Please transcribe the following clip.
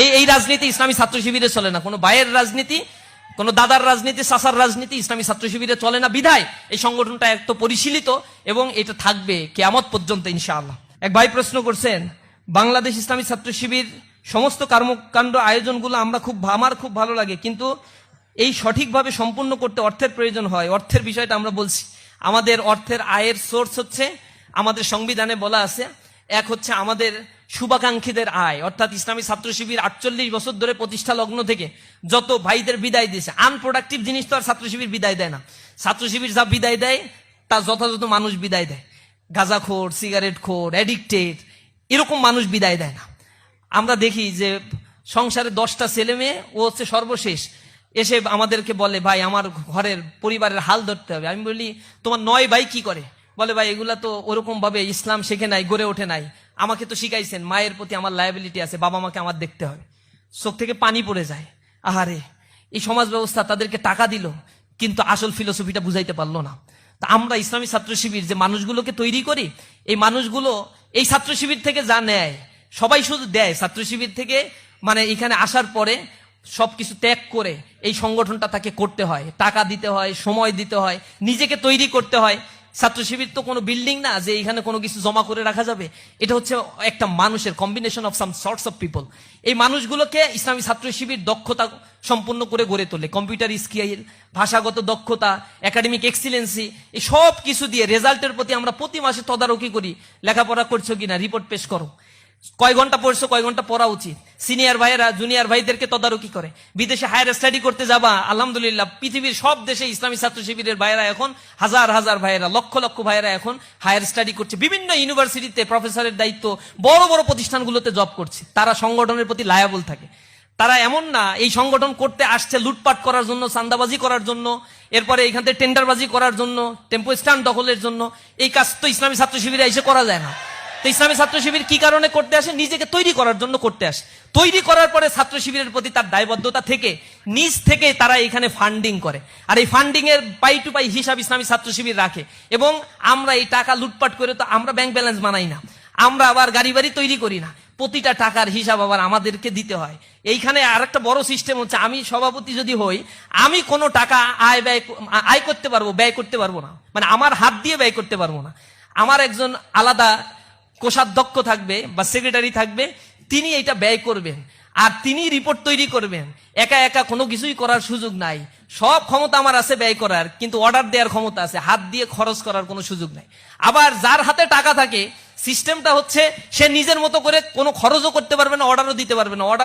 এই এই রাজনীতি ইসলামী ছাত্র শিবিরে চলে না। কোনো ভাইয়ের রাজনীতি, কোনো দাদার রাজনীতি সাসার রাজনীতি ইসলামী ছাত্র শিবিরে চলে না। বিধায় এই সংগঠনটা এত পরিশীলিত এবং এটা থাকবে কেয়ামত পর্যন্ত, ইনশাআল্লাহ। এক ভাই প্রশ্ন করছেন, বাংলাদেশ ইসলামী ছাত্র শিবির সমস্ত কর্মকাণ্ড আয়োজনগুলো আমরা খুব, আমার খুব ভালো লাগে, কিন্তু এই সঠিকভাবে সম্পূর্ণ করতে অর্থের প্রয়োজন হয়। অর্থের বিষয়টা আমরা বলছি। আমাদের অর্থের আয়ের সোর্স হচ্ছে, আমাদের সংবিধানে বলা আছে, এক হচ্ছে আমাদের শুভাকাঙ্ক্ষীদের আয়। অর্থাৎ ইসলামী ছাত্র শিবির আটচল্লিশ বছর ধরে প্রতিষ্ঠা লগ্ন থেকে যত ভাইদের বিদায় দিয়েছে আনপ্রোডাক্টিভ জিনিস তো আর ছাত্র শিবির বিদায় দেয় না। ছাত্র শিবির যা বিদায় দেয় তা যথাযথ মানুষ বিদায় দেয়। গাঁজাখোর সিগারেট খোর অ্যাডিক্টেড এরকম মানুষ বিদায় দেয় না। আমরা দেখি যে সংসারে দশটা ছেলে মেয়ে, ও হচ্ছে সর্বশেষ। এসে আমাদেরকে বলে, ভাই, আমার ঘরের পরিবারের হাল ধরতে হবে। আমি বলি, তোমার নয় ভাই কি করে? বলে, ভাই, এগুলা তো ওরকম ভাবে ইসলাম শেখে নাই, গড়ে ওঠে নাই। আমাকে তো শিখাইছেন, মায়ের প্রতি আমার লায়াবিলিটি আছে, বাবা মাকে আমার দেখতে হবে। চোখ থেকে পানি পড়ে যায়। আহারে, এই সমাজ ব্যবস্থা তাদেরকে টাকা দিল, কিন্তু আসল ফিলোসফিটা বুঝাইতে পারল না। তা আমরা ইসলামী ছাত্র শিবির যে মানুষগুলোকে তৈরি করি, এই মানুষগুলো এই ছাত্র শিবির থেকে যা নেয়, সবাই শুধু দেয়। ছাত্র শিবির থেকে মানে এখানে আসার পরে সবকিছু ত্যাগ করে এই সংগঠনটা তাকে করতে হয়। টাকা দিতে হয়, সময় দিতে হয়, নিজেকে তৈরি করতে হয়। ছাত্র শিবির তো কোনো বিল্ডিং না যে এখানে কোনো কিছু জমা করে রাখা যাবে। এটা হচ্ছে একটা মানুষের combination of some sorts of people এই মানুষগুলোকে ইসলামী ছাত্র শিবির দক্ষতা সম্পূর্ণ করে গড়ে তোলে। কম্পিউটার স্কিল ভাষাগত দক্ষতা একাডেমিক এক্সিলেন্সি এই সব কিছু দিয়ে রেজাল্টের প্রতি আমরা প্রতি মাসে তদারকি করি। লেখাপড়া করছ কিনা? রিপোর্ট পেশ করো। কয় ঘণ্টা পড়ছো, কয় ঘণ্টা পড়া উচিত? সিনিয়র ভাইয়েরা জুনিয়র ভাইদেরকে তদারকি করে। বিদেশে হায়ার স্টাডি করতে যাবা, আলহামদুলিল্লাহ, পৃথিবীর সব দেশে ইসলামী ছাত্র শিবিরের ভাইয়েরা এখন, হাজার হাজার ভাইয়েরা, লক্ষ লক্ষ ভাইয়েরা এখন হায়ার স্টাডি করছে। বিভিন্ন ইউনিভার্সিটিতে প্রফেসরের দায়িত্ব, বড় বড় প্রতিষ্ঠানগুলোতে জব করছে। তারা সংগঠনের প্রতি লায়াবল থাকে। তারা এমন না, এই সংগঠন করতে আসছে লুটপাট করার জন্য চান্দাবাজি করার জন্য, এরপরে এখান থেকে টেন্ডারবাজি করার জন্য টেম্পো স্ট্যান্ড দখলের জন্য। এই কাজ তো ইসলামী ছাত্র শিবিরে এসে করা যায় না। তো ইসলামী ছাত্র শিবির কি কারণে করতে আসে? নিজেকে তৈরি করার জন্য করতে আসে। তৈরি করার পরে ছাত্র শিবিরের প্রতি তার দায়বদ্ধতা থেকে, নিজ থেকে তারা এখানে ফান্ডিং করে। আর এই ফান্ডিং এর পাই টু পাই হিসাব ইসলামী ছাত্র শিবির রাখে। এবং আমরা এই টাকা লুটপাট করে তো আমরা ব্যাংক ব্যালেন্স বানাই না। আমরা আবার গাড়ি বাড়ি তৈরি করি না। প্রতিটা টাকার হিসাব আবার আমাদেরকে দিতে হয়। এইখানে আর একটা বড় সিস্টেম হচ্ছে, আমি সভাপতি যদি হই, আমি কোনো টাকা আয় ব্যয় আয় করতে পারব, ব্যয় করতে পারব না। মানে আমার হাত দিয়ে ব্যয় করতে পারব না। আমার একজন আলাদা কোষাধ্যক্ষ থাকবে বা সেক্রেটারি থাকবে, তিনি এটা ব্যয় করবেন। আর তিনি রিপোর্ট তৈরি করবেন। একা একা কোনো কিছুই করার সুযোগ নাই। সব ক্ষমতা আমার আছে ব্যয় করার, কিন্তু অর্ডার দেওয়ার ক্ষমতা আছে। হাত দিয়ে খরচ করার কোনো সুযোগ নাই। আবার যার হাতে টাকা থাকে সিস্টেমটা হচ্ছে সে নিজের মতো করে কোনো খরচও করতে পারবে না অর্ডারও দিতে পারবে না। অর্ডার